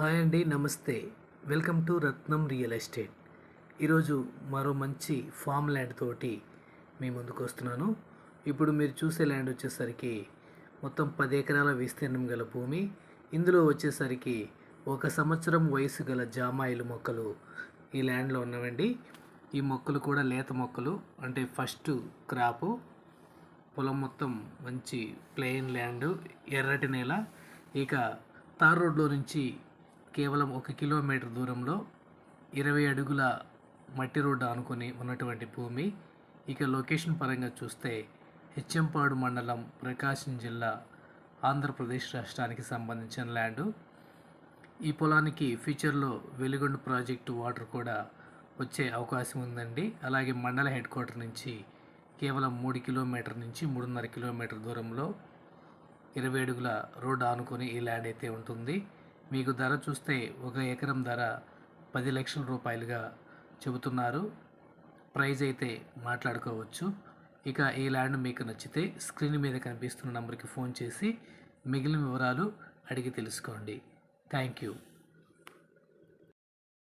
Hi అండి నమస్తే. Welcome to Ratnam real estate. ఈరోజు మరో మంచి ఫామ్ ల్యాండ్ తోటి మీ ముందుకు వస్తున్నాను. ఇప్పుడు మీరు చూసే ల్యాండ్ వచ్చేసరికి మొత్తం పది ఎకరాల విస్తీర్ణం గల భూమి. ఇందులో వచ్చేసరికి ఒక సంవత్సరం వయసు గల జామాయిలు మొక్కలు ఈ ల్యాండ్లో ఉన్నవండి. ఈ మొక్కలు కూడా లేత మొక్కలు అంటే ఫస్ట్ క్రాపు. పొలం మొత్తం మంచి ప్లెయిన్ ల్యాండ్ ఎర్రటి నేల. ఇక తార్ రోడ్లో నుంచి కేవలం ఒక కిలోమీటర్ దూరంలో ఇరవై అడుగుల మట్టి రోడ్డు ఆనుకొని ఉన్నటువంటి భూమి. ఇక లొకేషన్ పరంగా చూస్తే హెచ్ఎంపాడు మండలం ప్రకాశం జిల్లా ఆంధ్రప్రదేశ్ రాష్ట్రానికి సంబంధించిన ల్యాండు. ఈ పొలానికి ఫ్యూచర్లో వెలుగొండ ప్రాజెక్టు వాటర్ కూడా వచ్చే అవకాశం ఉందండి. అలాగే మండల హెడ్ క్వార్టర్ నుంచి కేవలం మూడు కిలోమీటర్ నుంచి మూడున్నర కిలోమీటర్ దూరంలో ఇరవై అడుగుల రోడ్డు ఆనుకొని ఈ ల్యాండ్ అయితే ఉంటుంది. మీకు ధర చూస్తే ఒక ఎకరం ధర పది లక్షల రూపాయలుగా చెబుతున్నారు. ప్రైజ్ అయితే మాట్లాడుకోవచ్చు. ఇక ఈ ల్యాండ్ మీకు నచ్చితే స్క్రీన్ మీద కనిపిస్తున్న నంబర్కి ఫోన్ చేసి మిగిలిన వివరాలు అడిగి తెలుసుకోండి. Thank you.